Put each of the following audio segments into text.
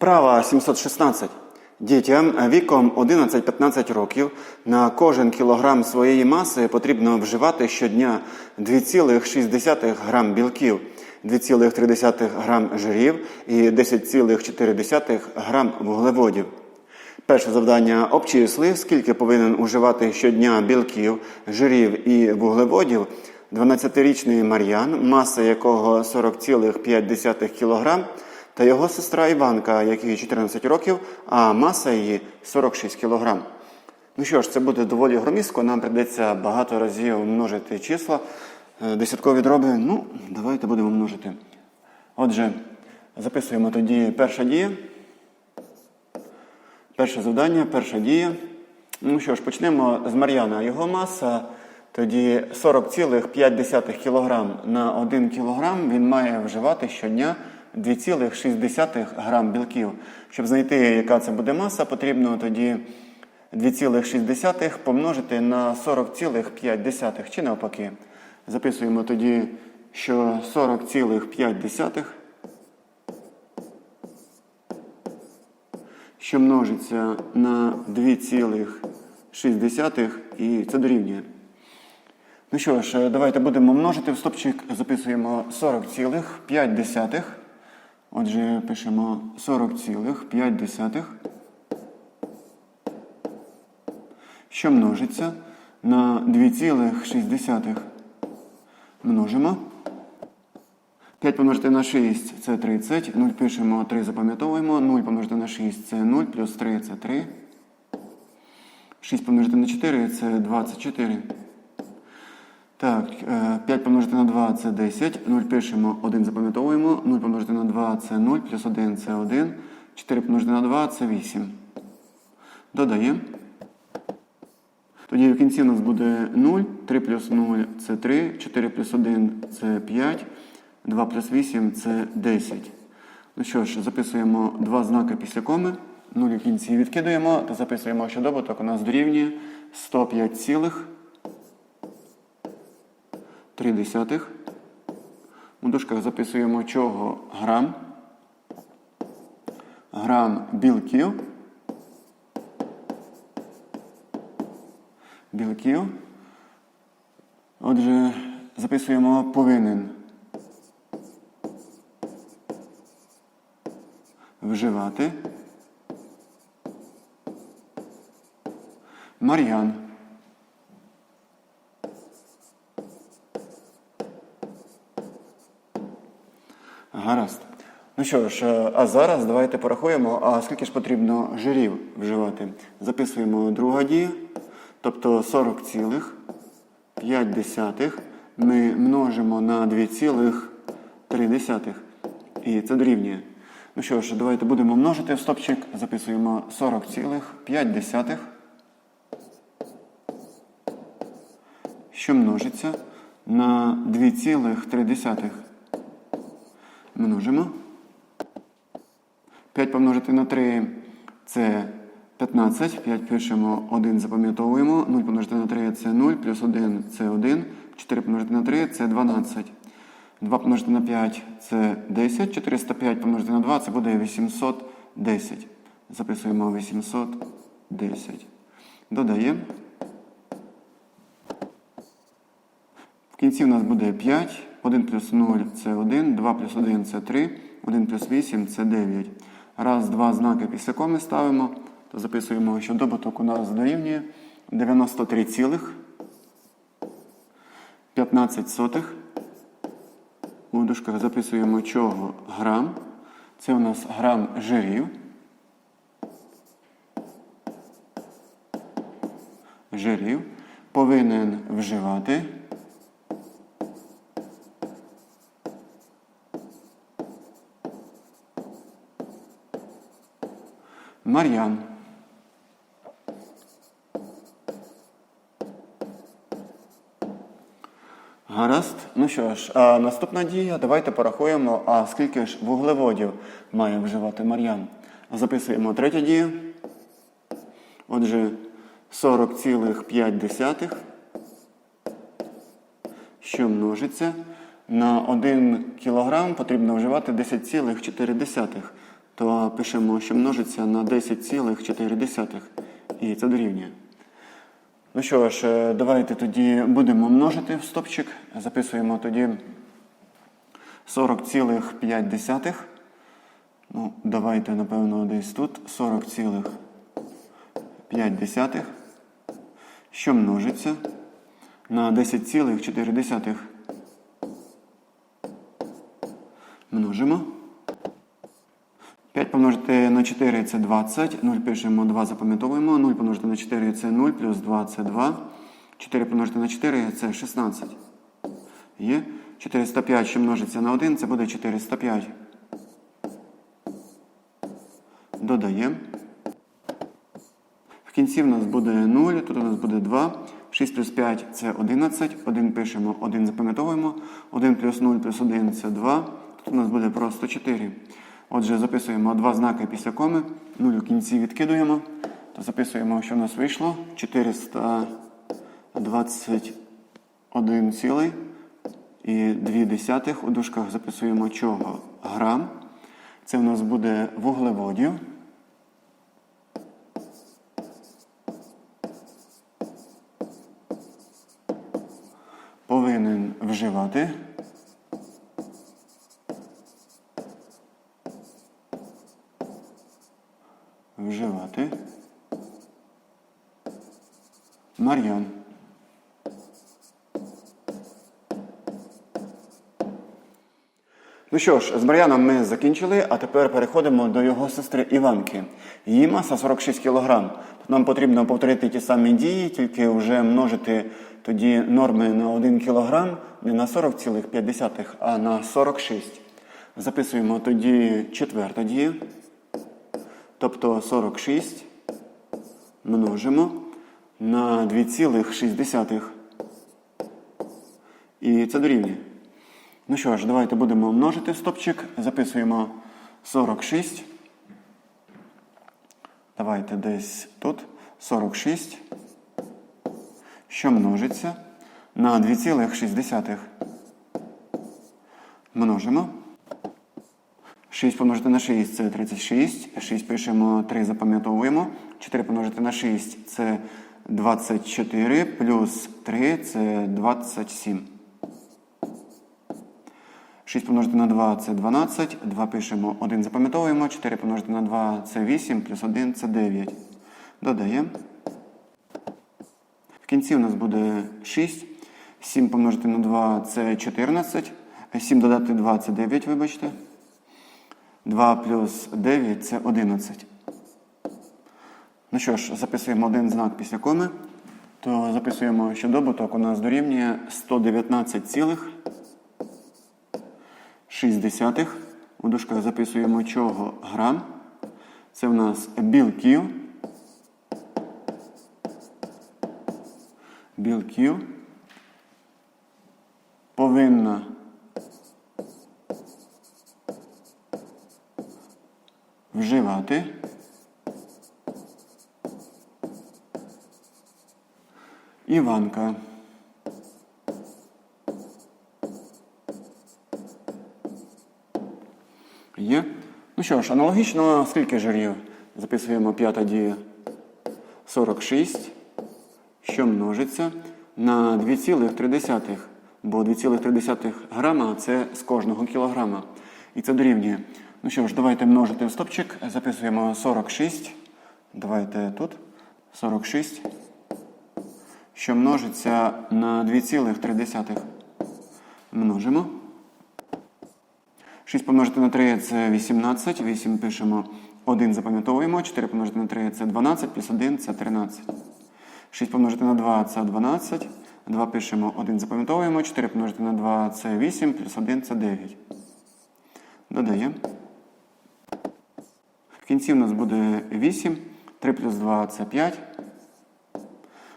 Вправа 716. Дітям віком 11-15 років на кожен кілограм своєї маси потрібно вживати щодня 2,6 грам білків, 2,3 грам жирів і 10,4 грам вуглеводів. Перше завдання обчисли, скільки повинен уживати щодня білків, жирів і вуглеводів 12-річний Мар'ян, маса якого 40,5 кг, та його сестра Іванка, якій 14 років, а маса її 46 кг. Ну що ж, це буде доволі громістко, нам прийдеться багато разів множити числа, е, десяткові дроби. Ну, давайте будемо множити. Отже, записуємо тоді перша дія. Перше завдання, перша дія. Ну що ж, почнемо з Мар'яна. Його маса тоді 40,5 кг на 1 кг він має вживати щодня 2,6 грам білків. Щоб знайти, яка це буде маса, потрібно тоді 2,6 помножити на 40,5 чи навпаки. Записуємо тоді, що 40,5 що множиться на 2,6 і це дорівнює. Ну що ж, давайте будемо множити в стопчик, записуємо 40,5. Отже, пишемо 40,5, що множиться на 2,6. Множимо. 5 помножити на 6 це 30. 0 пишемо, 3 запам'ятовуємо. 0 помножити на 6 це 0, плюс 3 це 3. 6 помножити на 4 це 24. Так, 5 помножити на 2 це 10. 0 пишемо, 1 запам'ятовуємо. 0 помножити на 2 це 0, плюс 1 це 1. 4 помножити на 2 це 8. Додаємо. Тоді в кінці у нас буде 0, 3 плюс 0 це 3, 4 плюс 1 це 5, 2 плюс 8 це 10. Ну що ж, записуємо два знаки після коми. 0 в кінці відкидуємо та записуємо, що добуток у нас дорівнює 105,3. У дужках записуємо чого грам. Грам білків. білків. Отже, записуємо повинен вживати. Мар'ян. Гаразд. Ну що ж, е, а зараз давайте порахуємо, а скільки ж потрібно жирів вживати. Записуємо друга дія. Тобто 40,5 ми множимо на 2,3. І це дорівнює. Ну що ж, давайте будемо множити в стопчик. Записуємо 40,5, що множиться на 2,3. Множимо. 5 помножити на 3 це 15, 5 пишемо, 1 запам'ятовуємо, 0 помножити на 3 це 0, плюс 1 це 1, 4 помножити на 3 це 12. 2 помножити на 5 це 10, 405 помножити на 2 це буде 810. Записуємо 810. Додаємо. В кінці у нас буде 5, 1 плюс 0 це 1, 2 плюс 1 це 3, 1 плюс 8 це 9. Раз, два знаки після коми ставимо то записуємо, що добуток у нас дорівнює 93,15. У дужках записуємо чого грам. Це у нас грам жирів. Жирів повинен вживати. Мар'ян. Гаразд. Ну що ж, а наступна дія. Давайте порахуємо, а скільки ж вуглеводів має вживати Мар'ян. Записуємо третю дію. Отже, 40,5, що множиться. На 1 кг потрібно вживати 10,4. То пишемо, що множиться на 10,4. І це дорівнює. Ну що ж, е, давайте тоді будемо множити в стопчик. Записуємо тоді 40,5. Ну, давайте, напевно, десь тут 40,5. Що множиться на 10,4. Множимо. 5 помножити на 4 це 20. 0 пишемо, 2 запам'ятовуємо. 0 помножити на 4 це 0, плюс 2 це 2. 4 помножити на 4 це 16. Є. 405, що множиться на 1, це буде 405. Додаємо. В кінці в нас буде 0, тут у нас буде 2. 6 плюс 5 це 11. 1 пишемо, 1 запам'ятовуємо. 1 плюс 0 плюс 1 це 2. Тут у нас буде просто 4. Отже, записуємо два знаки після коми. 0 у кінці відкидуємо. То записуємо, що в нас вийшло. 421 цілий. І 2 десятих. У дужках записуємо чого? Грам. Це в нас буде вуглеводів. Повинен. Вживати. Мар'ян. Ну що ж, з Мар'яном ми закінчили, а тепер переходимо до його сестри Іванки. Її маса 46 кг. Нам потрібно повторити ті самі дії, тільки вже множити тоді норми на 1 кг не на 40,5, а на 46. Записуємо тоді четверта дія. Тобто 46 множимо на 2,6. І це дорівнює. Ну що ж, давайте будемо множити стопчик. Записуємо 46. Давайте десь тут 46. Що множиться на 2,6. Множимо. 6 помножити на 6 це 36. 6 пишемо 3, запам'ятовуємо. 4 помножити на 6 це 24. Плюс 3 це 27. 6 помножити на 2 це 12. 2 пишемо 1, запам'ятовуємо. 4 помножити на 2 це 8, плюс 1 це 9. Додаємо. В кінці у нас буде 6. 7 помножити на 2 це 14. 7 додати 2 це 9, вибачте. 2 плюс 9 це 11. Ну що ж, записуємо один знак після коми. То записуємо, що добуток у нас дорівнює 119,6. У дужках записуємо чого грам. Це в нас білків. Білків. Повинна вживати Іванка. Є. Ну що ж, аналогічно, скільки жирів? Записуємо п'ята дія 46, що множиться на 2,3. Бо 2,3 грама це з кожного кілограма. І це дорівнює. Ну що ж, давайте множити в стопчик. Записуємо 46. Давайте тут. 46. Що множиться на 2,3. Множимо. 6 помножити на 3 це 18. 8 пишемо 1, запам'ятовуємо. 4 помножити на 3 це 12, плюс 1 це 13. 6 помножити на 2 це 12. 2 пишемо 1, запам'ятовуємо. 4 помножити на 2 це 8, плюс 1 це 9. Додаємо. В кінці у нас буде 8. 3 плюс 2 це 5.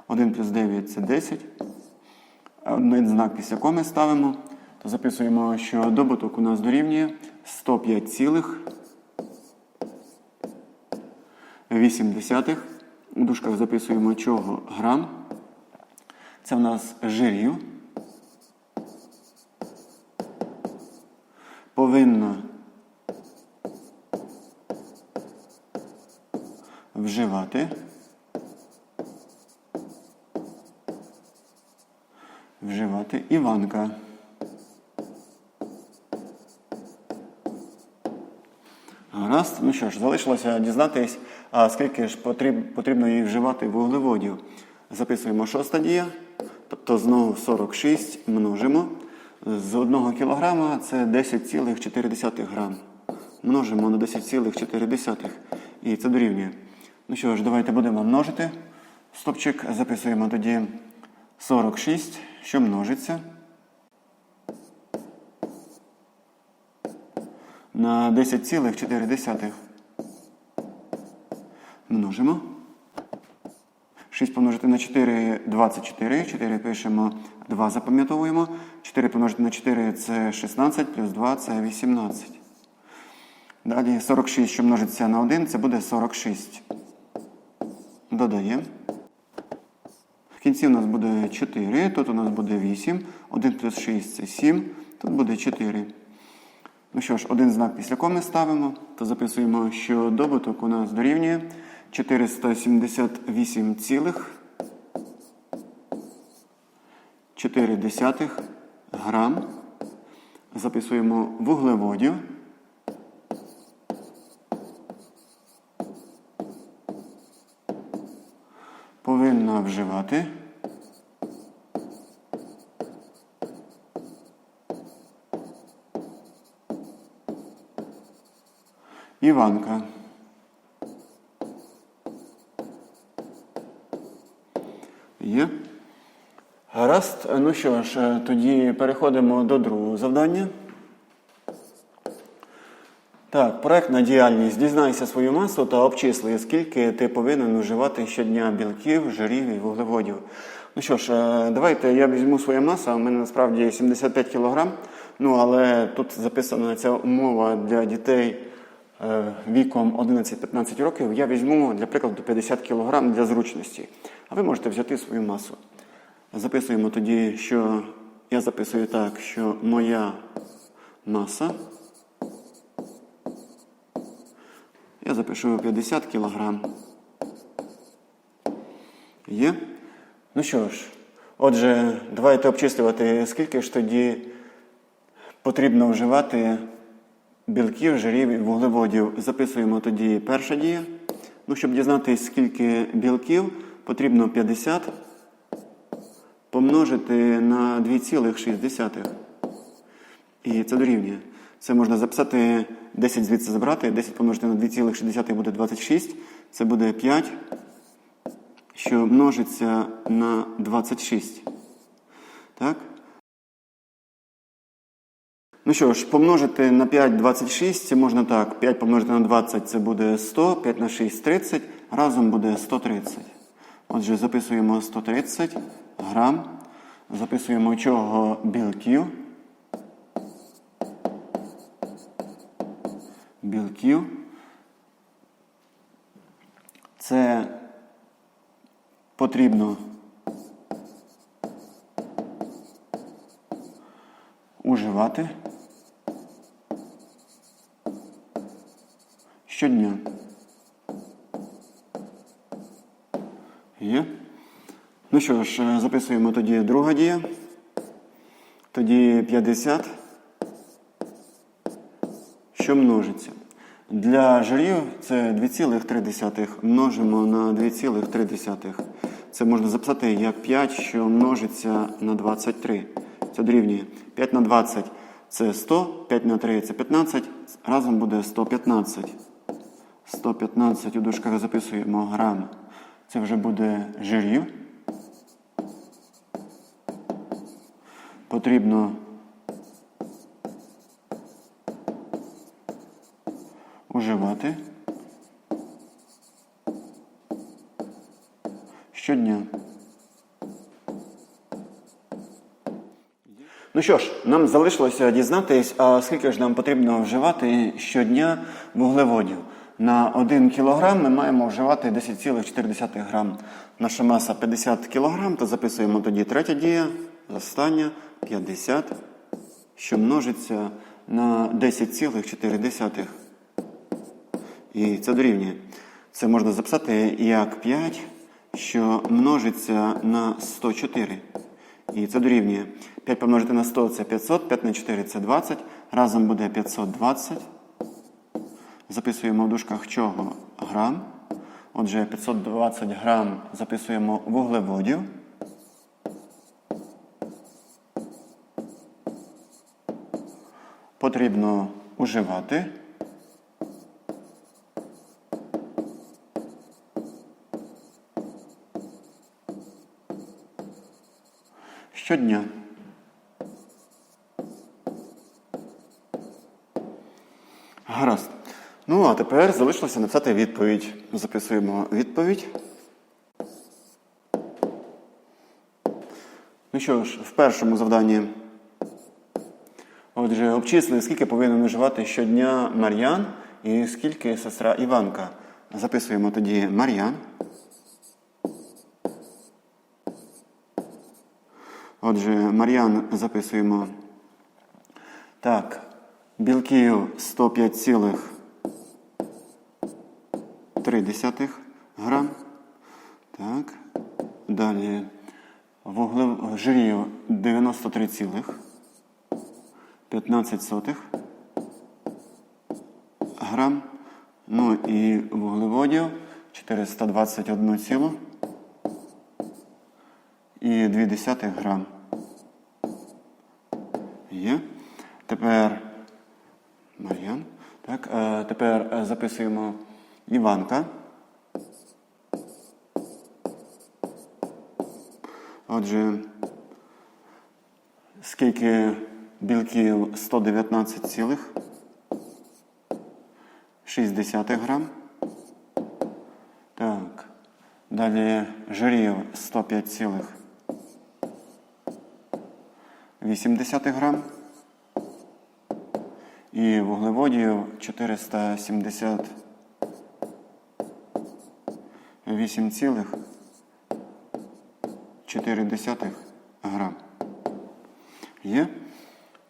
1 плюс 9 це 10. Один знак після коми ставимо. Записуємо, що добуток у нас дорівнює 105,8. У дужках записуємо чого грам. Це в нас жирів. Повинна вживати. Вживати Іванка. Гаразд. Ну що ж, залишилося дізнатись, а скільки ж потріб, потрібно їй вживати вуглеводів. Записуємо шоста дія, тобто знову 46 множимо. З 1 кілограма це 10,4 грам. Множимо на 10,4. І це дорівнює. Ну що ж, давайте будемо множити. Стопчик записуємо тоді 46, що множиться. На 10,4. Множимо. 6 помножити на 4 24. 4 пишемо, 2 запам'ятовуємо. 4 помножити на 4 це 16, плюс 2 це 18. Далі 46, що множиться на 1, це буде 46. Додаємо. В кінці у нас буде 4, тут у нас буде 8. 1 плюс 6 це 7, тут буде 4. Ну що ж, один знак після коми ставимо, то записуємо, що добуток у нас дорівнює 478 цілих 4 десятих грам. Записуємо вуглеводів. Повинна вживати. Іванка. Є. Гаразд. Ну що ж, е, тоді переходимо до другого завдання. Так, проектна діяльність. Дізнайся свою масу та обчисли, скільки ти повинен вживати щодня білків, жирів і вуглеводів. Ну що ж, е, давайте я візьму свою масу, у мене насправді 75 кг. Ну, але тут записана ця умова для дітей віком 11-15 років. Я візьму, для прикладу, 50 кг для зручності. А ви можете взяти свою масу. Записуємо тоді, що я записую так, що моя маса. Я запишу 50 кг. Є? Ну що ж, отже, давайте обчислювати, скільки ж тоді потрібно вживати білків, жирів і вуглеводів. Записуємо тоді перша дія. Ну, щоб дізнатися, скільки білків, потрібно 50 помножити на 2,6. І це дорівнює. Це можна записати 10 звідси забрати, 10 помножити на 2,6 буде 26. Це буде 5, що множиться на 26. Так? Ну що ж, помножити на 5 26, це можна так. 5 помножити на 20 це буде 100, 5 на 6 30, разом буде 130. Отже, записуємо 130 грам. Записуємо чого білків. Білків. Це потрібно уживати щодня. Є. Ну що ж, е, записуємо тоді друга дія. Тоді 50, що множиться. Для жирів це 2,3 множимо на 2,3. Це можна записати як 5, що множиться на 23. Це дорівнює 5 на 20 це 100, 5 на 3 це 15, разом буде 115. 115 у дужках записуємо грам. Це вже буде жирів. Потрібно уживати щодня. Ну що ж, нам залишилося дізнатись, а скільки ж нам потрібно вживати щодня вуглеводів. На 1 кг ми маємо вживати 10,4 грам. Наша маса 50 кг, то записуємо тоді третя дія, остання 50, що множиться на 10,4. І це дорівнює. Це можна записати як 5, що множиться на 104. І це дорівнює. 5 помножити на 100 це 500, 5 на 4 це 20. Разом буде 520. Записуємо в дужках чого грам. Отже, 520 грам записуємо вуглеводів. Потрібно уживати. Щодня. Гаразд. Ну, а тепер залишилося написати відповідь. Записуємо відповідь. Ну що ж, в першому завданні. Отже, обчисли, скільки повинен вживати щодня Мар'ян і скільки сестра Іванка. Записуємо тоді Мар'ян. Отже, Мар'ян записуємо. Так, білків 105,3 грам. Так. Далі вуглев... жирів 93,15 грам. Ну і вуглеводів 421 і 2 грам. Є. Тепер Мар'ян. Так, е, тепер е, записуємо Іванка. Отже, скільки білків 119,6 грам. Так. Далі жирів 105,8 грам. І вуглеводів 478,4 грам. Є?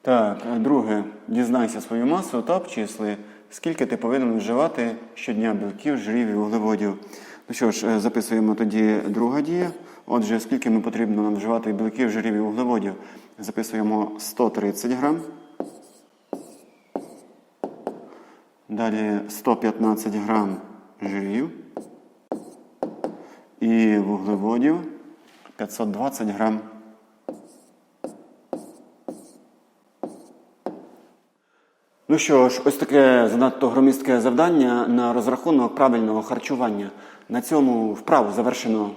Так, друге. Дізнайся свою масу та обчисли, скільки ти повинен вживати щодня білків, жирів і вуглеводів. Ну що ж, е, записуємо тоді друга дія. Отже, скільки ми потрібно нам вживати білків, жирів і вуглеводів? Записуємо 130 грам. Далі 115 грам жирів і вуглеводів 520 грам. Ну що ж, ось таке занадто громістке завдання на розрахунок правильного харчування. На цьому вправу завершено.